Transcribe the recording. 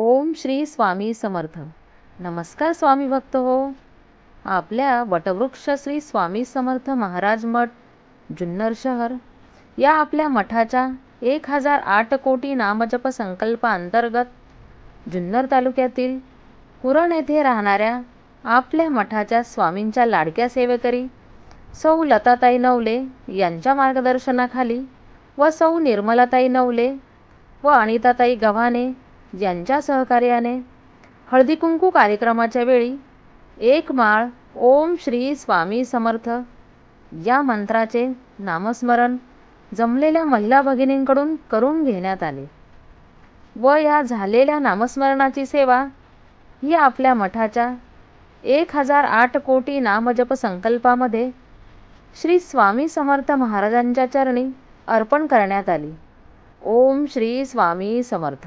ओम श्री स्वामी समर्थ. नमस्कार स्वामी भक्त हो. आपल्या वटवृक्ष श्री स्वामी समर्थ महाराज मठ जुन्नर शहर. या आपल्या मठाच्या एक हजार आठ कोटी नामजप संकल्पाअंतर्गत जुन्नर तालुक्यातील कुरण येथे राहणाऱ्या आपल्या मठाच्या स्वामींच्या लाडक्या सेवेकरी सौ लताताई नवले यांच्या मार्गदर्शनाखाली व सौ निर्मलाताई नवले व अनिताताई गव्हाणे यांच्या सहकार्याने हळदीकुंकू कार्यक्रमाच्या वेळी एक माळ ओम श्री स्वामी समर्थ या मंत्राचे नामस्मरण जमलेल्या महिला भगिनींकडून करून घेण्यात आले. व या झालेल्या नामस्मरणाची सेवा ही आपल्या मठाच्या एक हजार आठ कोटी नामजप संकल्पामध्ये श्री स्वामी समर्थ महाराजांच्या चरणी अर्पण करण्यात आली. ओम श्री स्वामी समर्थ.